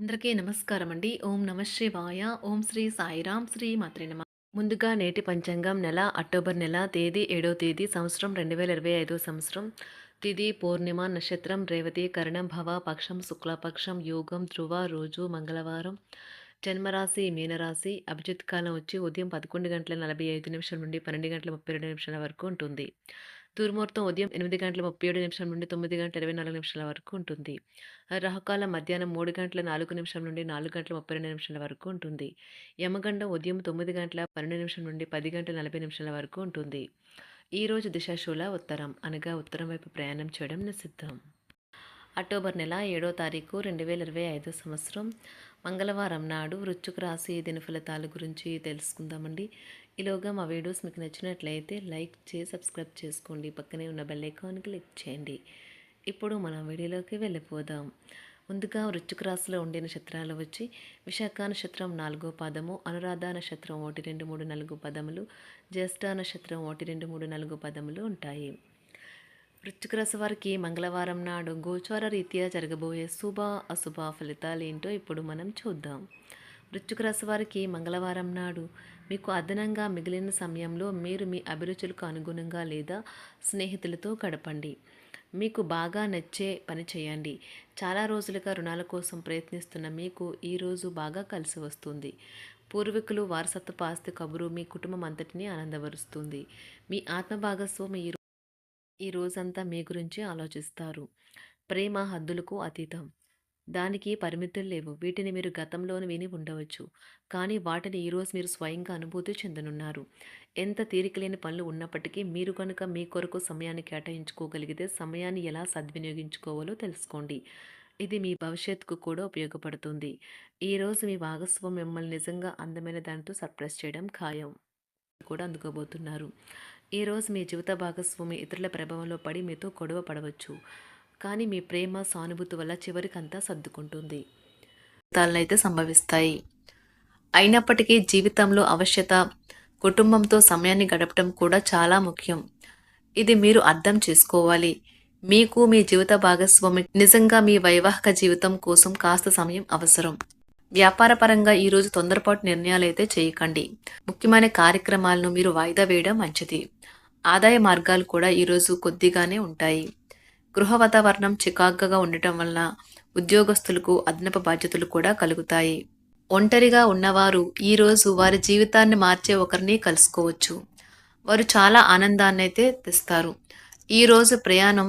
అందరికీ నమస్కారం అండి ఓం నమ శివాయ. ఓం శ్రీ సాయిరాం. శ్రీ మాత్రే నమ. ముందుగా నేటి పంచాంగం నెల అక్టోబర్ నెల తేదీ ఏడో తేదీ సంవత్సరం రెండు వేల ఇరవై ఐదో సంవత్సరం. తిది పూర్ణిమ నక్షత్రం రేవతి కరణం భవ పక్షం శుక్లపక్షం యోగం ధ్రువ రోజు మంగళవారం. జన్మరాశి మీనరాశి అభిజిత్ కాలం వచ్చి ఉదయం పదకొండు గంటల నలభై ఐదు నిమిషాల నుండి పన్నెండు గంటల ముప్పై రెండు నిమిషాల వరకు ఉంటుంది. తూర్మూర్తం ఉదయం ఎనిమిది గంటల ముప్పై ఏడు నిమిషం నుండి తొమ్మిది గంటల ఇరవై నాలుగు నిమిషాల వరకు ఉంటుంది. రాహుకాలం మధ్యాహ్నం మూడు గంటల నాలుగు నిమిషం నుండి నాలుగు గంటల ముప్పై రెండు నిమిషాల వరకు ఉంటుంది. యమగండం ఉదయం తొమ్మిది గంటల పన్నెండు నిమిషం నుండి పది గంటల నలభై నిమిషాల వరకు ఉంటుంది. ఈ రోజు దిశాశూల ఉత్తరం అనగా ఉత్తరం వైపు ప్రయాణం చేయడం నిషిద్ధం. అక్టోబర్ నెల ఏడో తారీఖు రెండు వేల ఇరవై ఐదో సంవత్సరం. మంగళవారం నాడు వృశ్చిక రాశి దిన ఫలితాల గురించి తెలుసుకుందామండి. ఈలోగా మా వీడియోస్ మీకు నచ్చినట్లయితే లైక్ చేసి సబ్స్క్రైబ్ చేసుకోండి. పక్కనే ఉన్న బెల్ ఐకాన్ క్లిక్ చేయండి. ఇప్పుడు మనం వీడియోలోకి వెళ్ళిపోదాం. ముందుగా వృశ్చిక రాశిలో ఉండే నక్షత్రాలు వచ్చి విశాఖ నక్షత్రం నాలుగో పదము అనురాధ నక్షత్రం ఒకటి రెండు మూడు నాలుగు పదములు జ్యేష్ఠ నక్షత్రం ఒకటి రెండు మూడు నాలుగు పదములు ఉంటాయి. వృశ్చిక రాశి వారికి మంగళవారం నాడు గోచార రీత్యా జరగబోయే శుభ అశుభ ఫలితాలు ఏంటో ఇప్పుడు మనం చూద్దాం. వృశ్చిక రాశి వారికి మంగళవారం నాడు మీకు అదనంగా మిగిలిన సమయంలో మీరు మీ అభిరుచులకు అనుగుణంగా లేదా స్నేహితులతో గడపండి. మీకు బాగా నచ్చే పని చేయండి. చాలా రోజులుగా రుణాల కోసం ప్రయత్నిస్తున్న మీకు ఈరోజు బాగా కలిసి వస్తుంది. పూర్వీకులు వారసత్వ ఆస్తి కబురు మీ కుటుంబం అంతటినీ ఆనందపరుస్తుంది. మీ ఆత్మ భాగస్వామి ఈ రోజంతా మీ గురించి ఆలోచిస్తారు. ప్రేమ హద్దులకు అతీతం. దానికి పరిమితులు లేవు. వీటిని మీరు గతంలోని విని ఉండవచ్చు. కానీ వాటిని ఈరోజు మీరు స్వయంగా అనుభూతి చెందనున్నారు. ఎంత తీరికలేని పనులు ఉన్నప్పటికీ మీరు కనుక మీ కొరకు సమయాన్ని కేటాయించుకోగలిగితే సమయాన్ని ఎలా సద్వినియోగించుకోవాలో తెలుసుకోండి. ఇది మీ భవిష్యత్తుకు కూడా ఉపయోగపడుతుంది. ఈరోజు మీ భాగస్వామి మిమ్మల్ని నిజంగా అందమైన దానితో సర్ప్రైజ్ చేయడం ఖాయం. కూడా అందుకోబోతున్నారు. ఈరోజు మీ జీవిత భాగస్వామి ఇతరుల ప్రభావంలో పడి మీతో గొడవ పడవచ్చు. కానీ మీ ప్రేమ సానుభూతి వల్ల చివరికంతా సర్దుకుంటుంది. అయితే సంభవిస్తాయి. అయినప్పటికీ జీవితంలో అవశ్యత కుటుంబంతో సమయాన్ని గడపడం కూడా చాలా ముఖ్యం. ఇది మీరు అర్థం చేసుకోవాలి. మీకు మీ జీవిత భాగస్వామి నిజంగా మీ వైవాహిక జీవితం కోసం కాస్త సమయం అవసరం. వ్యాపారపరంగా ఈరోజు తొందరపాటు నిర్ణయాలు అయితే చేయకండి. ముఖ్యమైన కార్యక్రమాలను మీరు వాయిదా వేయడం మంచిది. ఆదాయ మార్గాలు కూడా ఈరోజు కొద్దిగానే ఉంటాయి. గృహ వాతావరణం చికాగ్గా ఉండటం వల్ల ఉద్యోగస్తులకు అదనపు బాధ్యతలు కూడా కలుగుతాయి. ఒంటరిగా ఉన్నవారు ఈరోజు వారి జీవితాన్ని మార్చే ఒకరిని కలుసుకోవచ్చు. వారు చాలా ఆనందాన్ని అయితే తెస్తారు ఈరోజు ప్రయాణం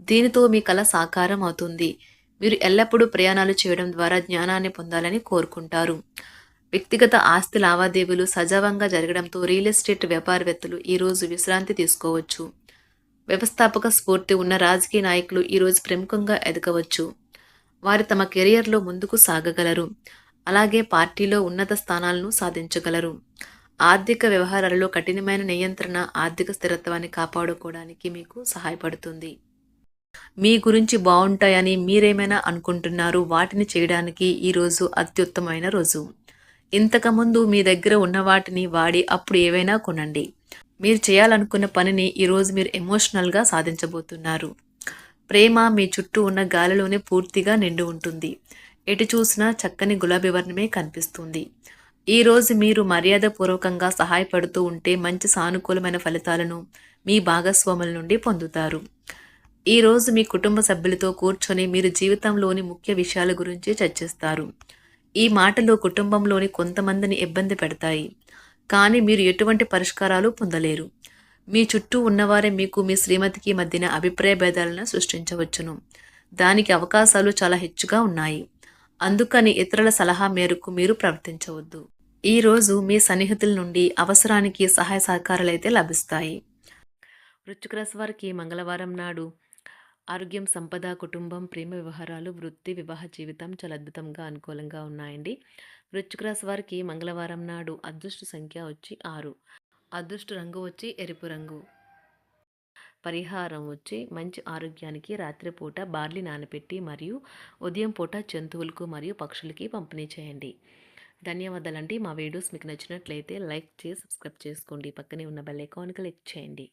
దీనితో మీ కళ సాకారం అవుతుంది. మీరు ఎల్లప్పుడూ ప్రయాణాలు చేయడం ద్వారా జ్ఞానాన్ని పొందాలని కోరుకుంటారు. వ్యక్తిగత ఆస్తి లావాదేవీలు సజావంగా జరగడంతో రియల్ ఎస్టేట్ వ్యాపారవేత్తలు ఈరోజు విశ్రాంతి తీసుకోవచ్చు. వ్యవస్థాపక స్ఫూర్తి ఉన్న రాజకీయ నాయకులు ఈరోజు ప్రముఖంగా ఎదగవచ్చు. వారు తమ కెరియర్లో ముందుకు సాగగలరు. అలాగే పార్టీలో ఉన్నత స్థానాలను సాధించగలరు. ఆర్థిక వ్యవహారాలలో కఠినమైన నియంత్రణ ఆర్థిక స్థిరత్వాన్ని కాపాడుకోవడానికి మీకు సహాయపడుతుంది. మీ గురించి బాగుంటాయని మీరేమైనా అనుకుంటున్నారు వాటిని చేయడానికి ఈరోజు అత్యుత్తమైన రోజు. ఇంతకుముందు మీ దగ్గర ఉన్న వాటిని వాడి అప్పుడు ఏవైనా కొనండి. మీరు చేయాలనుకున్న పనిని ఈరోజు మీరు ఎమోషనల్గా సాధించబోతున్నారు. ప్రేమ మీ చుట్టూ ఉన్న గాలిలోనే పూర్తిగా నిండి ఉంటుంది. ఎటు చూసినా చక్కని గులాబీ వర్ణమే కనిపిస్తుంది. ఈరోజు మీరు మర్యాదపూర్వకంగా సహాయపడుతూ ఉంటే మంచి సానుకూలమైన ఫలితాలను మీ భాగస్వాముల నుండి పొందుతారు. ఈరోజు మీ కుటుంబ సభ్యులతో కూర్చొని మీరు జీవితంలోని ముఖ్య విషయాల గురించి చర్చిస్తారు. ఈ మాటలు కుటుంబంలోని కొంతమందిని ఇబ్బంది పెడతాయి. కానీ మీరు ఎటువంటి పరిష్కారాలు పొందలేరు. మీ చుట్టూ ఉన్నవారే మీకు మీ శ్రీమతికి మధ్యన అభిప్రాయ భేదాలను సృష్టించవచ్చును. దానికి అవకాశాలు చాలా హెచ్చుగా ఉన్నాయి. అందుకని ఇతరుల సలహా మేరకు మీరు ప్రవర్తించవద్దు. ఈరోజు మీ సన్నిహితుల నుండి అవసరానికి సహాయ సహకారాలు అయితే లభిస్తాయి. వృశ్చిక వారికి మంగళవారం నాడు ఆరోగ్యం సంపద కుటుంబం ప్రేమ వ్యవహారాలు వృత్తి వివాహ జీవితం చాలా అద్భుతంగా అనుకూలంగా ఉన్నాయండి. వృశ్చిక రాశి వారికి మంగళవారం నాడు అదృష్ట సంఖ్య వచ్చి ఆరు. అదృష్ట రంగు వచ్చి ఎరుపు రంగు. పరిహారం వచ్చి మంచి ఆరోగ్యానికి రాత్రిపూట బార్లీ నానబెట్టి మరియు ఉదయం పూట జంతువులకు మరియు పక్షులకి పంపిణీ చేయండి. ధన్యవాదాలండి. మా వీడియోస్ మీకు నచ్చినట్లయితే లైక్ చేసి సబ్స్క్రైబ్ చేసుకోండి. పక్కనే ఉన్న బెల్ ఐకాన్ క్లిక్ చేయండి.